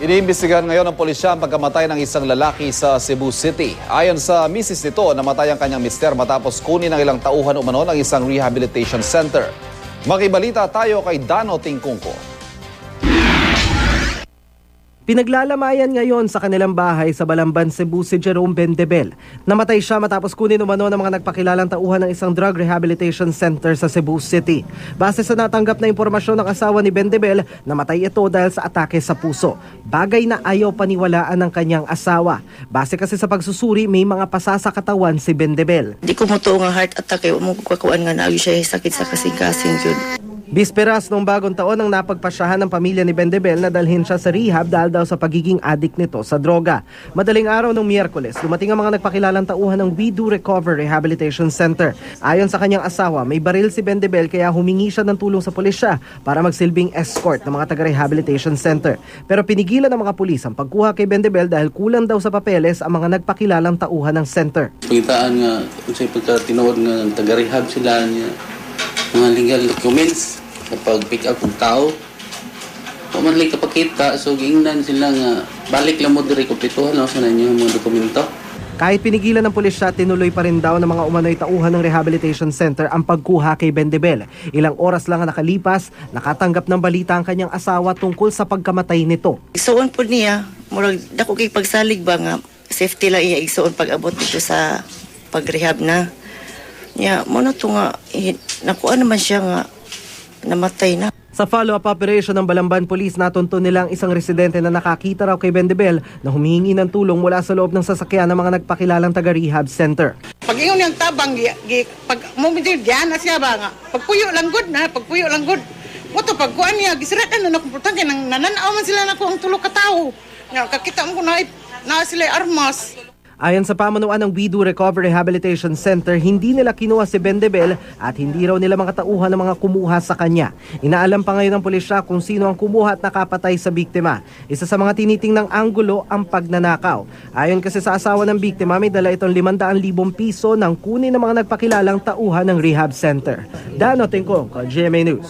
Iniimbestigahan ngayon ng pulisya ang pagkamatay ng isang lalaki sa Cebu City. Ayon sa misis nito, namatay ang kanyang mister matapos kunin ng ilang tauhan umano ng isang rehabilitation center. Makibalita tayo kay Dano Tingkungko. Pinaglalamayan ngayon sa kanilang bahay sa Balamban, Cebu si Jerome Bendebel. Namatay siya matapos kunin umano ng mga nagpakilalang tauhan ng isang drug rehabilitation center sa Cebu City. Base sa natanggap na impormasyon ng asawa ni Bendebel, namatay ito dahil sa atake sa puso. Bagay na ayaw paniwalaan ng kanyang asawa. Base kasi sa pagsusuri, may mga pasa si Bendebel. Di ko mo nga heart attack kay mo kakuan nga na siya sakit sa kasing-kasing yun. Bisperas noong bagong taon ang napagpasyahan ng pamilya ni Bendebel na dalhin siya sa rehab dahil daw sa pagiging addict nito sa droga. Madaling araw ng Miyerkules, dumating ang mga nagpakilalang tauhan ng We Do Recover Rehabilitation Center. Ayon sa kanyang asawa, may baril si Bendebel kaya humingi siya ng tulong sa pulisya para magsilbing escort ng mga taga-rehabilitation center. Pero pinigilan ng mga pulis ang pagkuha kay Bendebel dahil kulang daw sa papeles ang mga nagpakilalang tauhan ng center. Pangitaan nga, sa'yo pagka tinuod nga taga-rehab sila niya, mga legal documents sa pag-pick up ng tao. Kung man lang kapakita, so giingnan sila nga, balik lang mo diri kumpletuhan no, sa nanyo mga dokumento. Kahit pinigilan ng pulisya, tinuloy pa rin daw ng mga umano'y tauhan ng rehabilitation center ang pagkuha kay Bendebel. Ilang oras lang ang nakalipas, nakatanggap ng balita ang kanyang asawa tungkol sa pagkamatay nito. Igsuon po niya, murag dako kay pagsalig ba nga safety lang iya igsuon pag abot dito sa pag-rehab na. Nya mo na to nga eh, nakuha naman siya nga namatay na. Sa follow-up operation ng Balamban Police, natunto nilang isang residente na nakakita raw kay Bendebel na humihingi ng tulong mula sa loob ng sasakyan ng mga nagpakilalang taga-rehab center. Pag ingon niyang tabang, gi, gi, pag mumidir diyan na siya ba nga, pagpuyo lang good na, pagpuyo lang good. Mo to pag kuan niya, gisiratan na nakumputan kay nang nananaw man sila nako ang tulo ka tawo. Nga kakita mo ko na na sila armas. Ayon sa pamunuan ng We Do Recover Rehabilitation Center, hindi nila kinuha si Bendebel at hindi raw nila mga tauhan ng mga kumuha sa kanya. Inaalam pa ngayon ng pulisya kung sino ang kumuha at nakapatay sa biktima. Isa sa mga tinitingnang anggulo ang pagnanakaw. Ayon kasi sa asawa ng biktima, may dala itong 500,000 piso ng kunin ng mga nagpakilalang tauhan ng rehab center. Dano Tingkong, GMA News.